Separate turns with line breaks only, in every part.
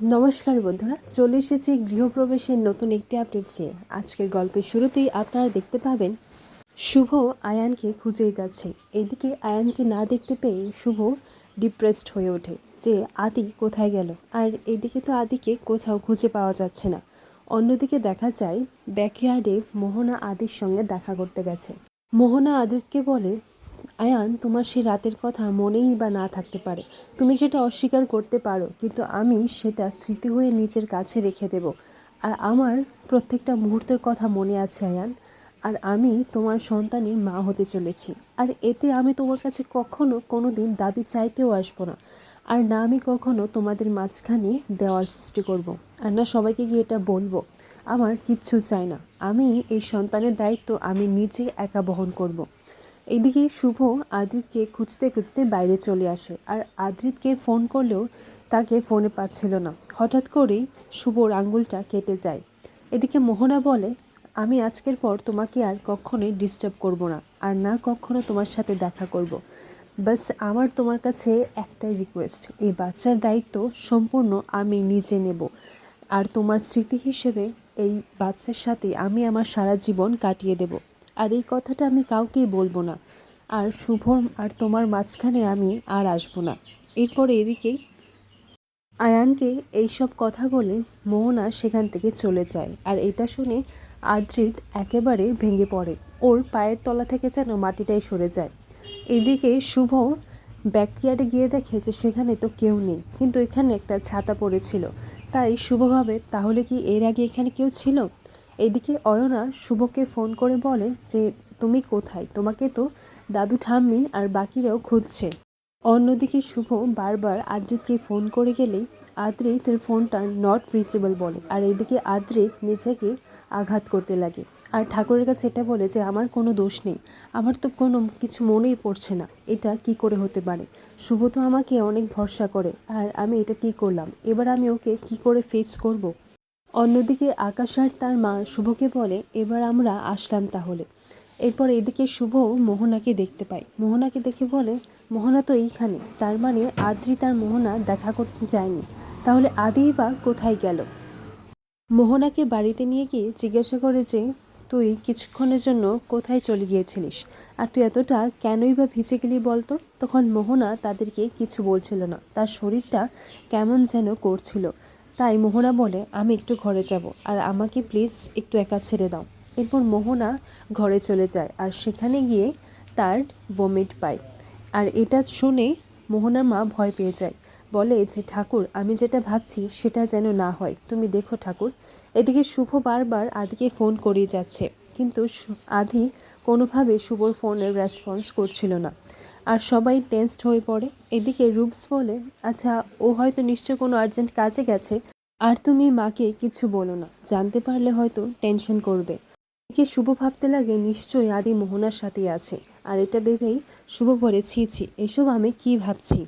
নমস্কার বন্ধুরা, চলে এসেছি গৃহপ্রবেশের নতুন একটি আপডেট চেয়ে আজকের গল্পের শুরুতেই আপনারা দেখতে পাবেন, শুভ আয়ানকে খুঁজেই যাচ্ছে। এদিকে আয়ানকে না দেখতে পেয়ে শুভ ডিপ্রেসড হয়ে ওঠে যে আদি কোথায় গেল? আর এদিকে তো আদিকে কোথাও খুঁজে পাওয়া যাচ্ছে না। অন্যদিকে দেখা যায়, ব্যাকইয়ার্ডে মোহনা আদির সঙ্গে দেখা করতে গেছে। মোহনা আদিতকে বলে আয়ান, তোমার সেই রাতের কথা মনেই বা না থাকতে পারে। তুমি সেটা অস্বীকার করতে পারো, কিন্তু আমি সেটা স্মৃতি হয়ে নিজের কাছে রেখে দেব। আর আমার প্রত্যেকটা মুহূর্তের কথা মনে আছে, আয়ান। আর আমি তোমার সন্তানের মা হতে চলেছি। আর এতে আমি তোমার কাছে কখনো কোনো দিন দাবি চাইতেও আসব না। আর না আমি কখনো তোমাদের মাঝখানে দেওয়ার সৃষ্টি করব। আর না সবাইকে গিয়ে এটা বলব। আমার কিচ্ছু চাই না। আমি এই সন্তানের দায়িত্ব আমি নিজে একা বহন করব। এদিকে শুভ আদ্রিতকে খুঁজতে খুঁজতে বাইরে চলে আসে আর আদ্রিতকে ফোন করলেও তাকে ফোনে পাচ্ছিল না। হঠাৎ করেই শুভর আঙ্গুলটা কেটে যায়। এদিকে মোহনা বলে, আমি আজকের পর তোমাকে আর কখনোই ডিস্টার্ব করব না আর না কখনো তোমার সাথে দেখা করব। বাস আমার তোমার কাছে একটাই রিকোয়েস্ট এই বাচ্চার দায়িত্ব সম্পূর্ণ আমি নিজে নেব। আর তোমার স্মৃতি হিসেবে এই বাচ্চার সাথে আমি আমার সারা জীবন কাটিয়ে দেব। আর এই কথাটা আমি কাউকেই বলব না। আর শুভর আর তোমার মাঝখানে আমি আর আসব না। এরপরে এদিকে আয়ানকে এইসব কথা বলে মোহনা সেখান থেকে চলে যায় আর এটা শুনে আদ্রিত একেবারে ভেঙে পড়ে। ওর পায়ের তলা থেকে যেন মাটিটাই সরে যায়। এদিকে শুভ ব্যাকইয়ার্ডে গিয়ে দেখে যে সেখানে তো কেউ নেই, কিন্তু এখানে একটা ছাতা পড়েছিল। তাই শুভভাবে তাহলে কি এর আগে এখানে কেউ ছিল? এদিকে অয়না শুভকে ফোন করে বলে যে, তুমি কোথায়? তোমাকে তো দাদু ঠাম্মি আর বাকিরাও খুঁজছে। অন্যদিকে শুভ বারবার আদ্রিতকে ফোন করে গেলেই আদ্রিতের ফোনটা নট রিচেবল বলে আর এদিকে আদ্রিত নিজেকে আঘাত করতে লাগে। আর ঠাকুরের কাছে এটা বলে যে, আমার কোনো দোষ নেই। আমার তো কোনো কিছু মনেই পড়ছে না। এটা কি করে হতে পারে? শুভ তো আমাকে অনেক ভরসা করে, আর আমি এটা কি করলাম? এবার আমি ওকে কি করে ফেস করব। অন্যদিকে আকাশ আর তার মা শুভকে বলে, এবার আমরা আসলাম তাহলে। এরপর এদিকে শুভ মোহনাকে দেখতে পায়। মোহনাকে দেখে বলে, মোহনা তো এইখানে। তার মানে আদ্রি তার মোহনা দেখা করতে যায়নি। তাহলে আদি বা কোথায় গেল? মোহনাকে বাড়িতে নিয়ে গিয়ে জিজ্ঞাসা করে যে, তুই কিছুক্ষণের জন্য কোথায় চলে গিয়েছিলিস? আর তুই এতটা কেনই বা ভিজে গেলি বলতো? তখন মোহনা তাদেরকে কিছু বলছিল না। তার শরীরটা কেমন যেন করছিল। তাই মোহনা বলে, আমি একটু ঘরে যাব। আর আমাকে প্লিজ একটু একা ছেড়ে দাও। এরপর মোহনা ঘরে চলে যায় আর সেখানে গিয়ে তার ভমিট পায়। আর এটা শুনে মোহনার মা ভয় পেয়ে যায়। বলে যে, ঠাকুর, আমি যেটা ভাবছি সেটা যেন না হয়। তুমি দেখো ঠাকুর, এদিকে শুভ বারবার আদিকে ফোন করেই যাচ্ছে। কিন্তু আদি কোনোভাবে শুভর ফোনের রেসপন্স করছিল না। আর সবাই টেন্সড হয়ে পড়ে। এদিকে রুবস বলে আচ্ছা ও হয়তো নিশ্চয় কোনো আর্জেন্ট কাজে গেছে। আর তুমি মাকে কিছু বলো না। জানতে পারলে হয়তো টেনশন করবে। এদিকে শুভ ভাবতে লাগে নিশ্চয়ই আদি মোহনার সাথে আছে। আর এটা ভেবেই শুভ বলে, ছি ছি, এসব আমি কি ভাবছি?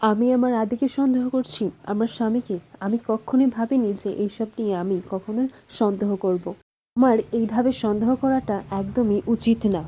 আমি আমার আদিকে সন্দেহ করছি, আমার স্বামীকে? আমি কখনোই ভাবিনি যে এইসব নিয়ে আমি কখনো সন্দেহ করব। আমার এইভাবে সন্দেহ করাটা একদমই উচিত না।